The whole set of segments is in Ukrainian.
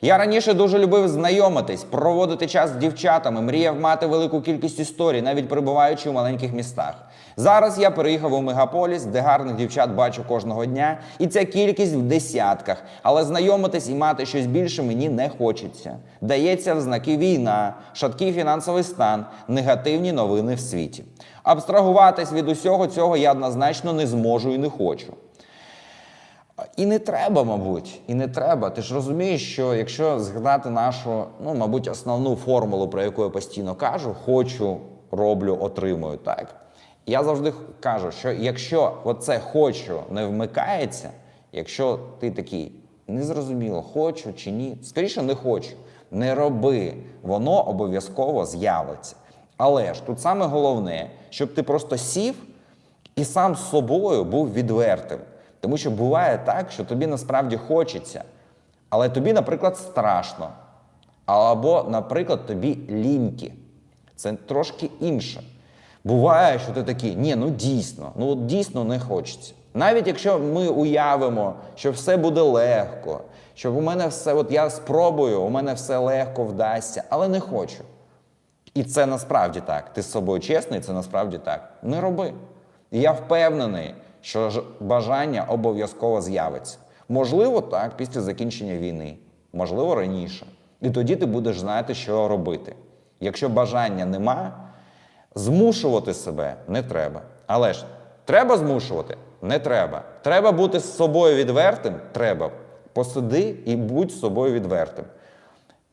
Я раніше дуже любив знайомитись, проводити час з дівчатами, мріяв мати велику кількість історій, навіть перебуваючи у маленьких містах. Зараз я переїхав у мегаполіс, де гарних дівчат бачу кожного дня, і ця кількість в десятках. Але знайомитись і мати щось більше мені не хочеться. Дається в знаки війна, шаткий фінансовий стан, негативні новини в світі. Абстрагуватись від усього цього я однозначно не зможу і не хочу. І не треба, мабуть, і не треба. Ти ж розумієш, що якщо згадати нашу, ну, мабуть, основну формулу, про яку я постійно кажу, хочу, роблю, отримую, так? Я завжди кажу, що якщо оце хочу не вмикається, якщо ти такий незрозуміло, хочу чи ні, скоріше не хочу, не роби, воно обов'язково з'явиться. Але ж тут саме головне, щоб ти просто сів і сам з собою був відвертим. Тому що буває так, що тобі насправді хочеться, але тобі, наприклад, страшно. Або, наприклад, тобі ліньки. Це трошки інше. Буває, що ти такий, ні, ну дійсно, ну от дійсно не хочеться. Навіть якщо ми уявимо, що все буде легко, що у мене все, от я спробую, у мене все легко вдасться, але не хочу. І це насправді так. Ти з собою чесний, це насправді так. Не роби. І я впевнений, що бажання обов'язково з'явиться. Можливо, так, після закінчення війни, можливо, раніше. І тоді ти будеш знати, що робити. Якщо бажання нема, змушувати себе не треба. Але ж треба змушувати? Не треба. Треба бути з собою відвертим? Треба. Посиди і будь з собою відвертим.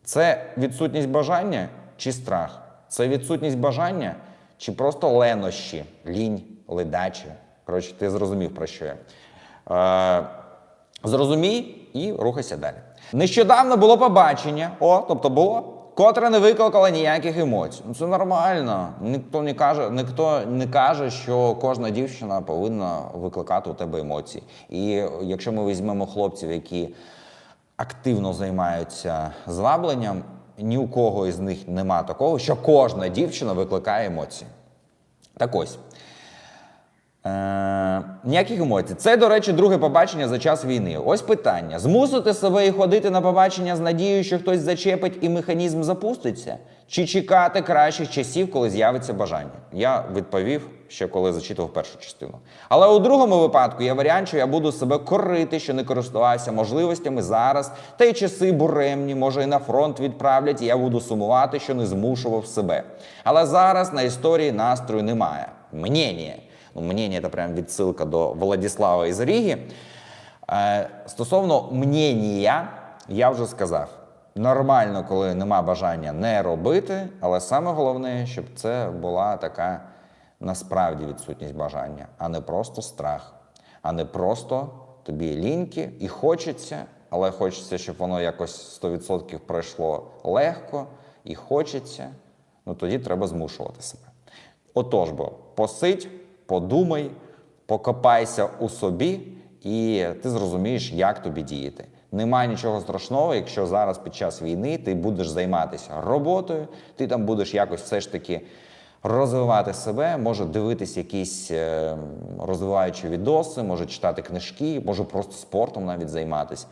Це відсутність бажання чи страх? Це відсутність бажання чи просто ленощі, лінь, ледачі? Коротше, ти зрозумів про що я. Е, зрозумій і рухайся далі. Нещодавно було побачення, о, тобто було, котре не викликало ніяких емоцій. Ну це нормально. Ніхто не каже, ніхто не каже, що кожна дівчина повинна викликати у тебе емоції. І якщо ми візьмемо хлопців, які активно займаються звабленням, ні у кого із них нема такого, що кожна дівчина викликає емоції. Так ось. Е, ніяких емоцій. Це, до речі, друге побачення за час війни. Ось питання: змусити себе і ходити на побачення з надією, що хтось зачепить і механізм запуститься, чи чекати кращих часів, коли з'явиться бажання? Я відповів ще коли зачитував першу частину. Але у другому випадку є варіант, що я буду себе корити, що не користувався можливостями зараз, та й часи буремні, може, і на фронт відправлять, і я буду сумувати, що не змушував себе. Але зараз на історії настрою немає. Мнення. Ну, мнення це прям відсилка до Владислава із Ріги. Е, стосовно мнення, я вже сказав. Нормально, коли нема бажання не робити, але саме головне, щоб це була така насправді відсутність бажання, а не просто страх, а не просто тобі ліньки і хочеться, але хочеться, щоб воно якось 100% пройшло легко і хочеться. Ну тоді треба змушувати себе. Отож бо, посидь, подумай, покопайся у собі, і ти зрозумієш, як тобі діяти. Немає нічого страшного, якщо зараз під час війни ти будеш займатися роботою, ти там будеш якось все ж таки розвивати себе, може дивитись якісь е, розвиваючі відоси, може читати книжки, може просто спортом навіть займатися.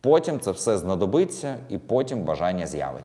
Потім це все знадобиться, і потім бажання з'явиться.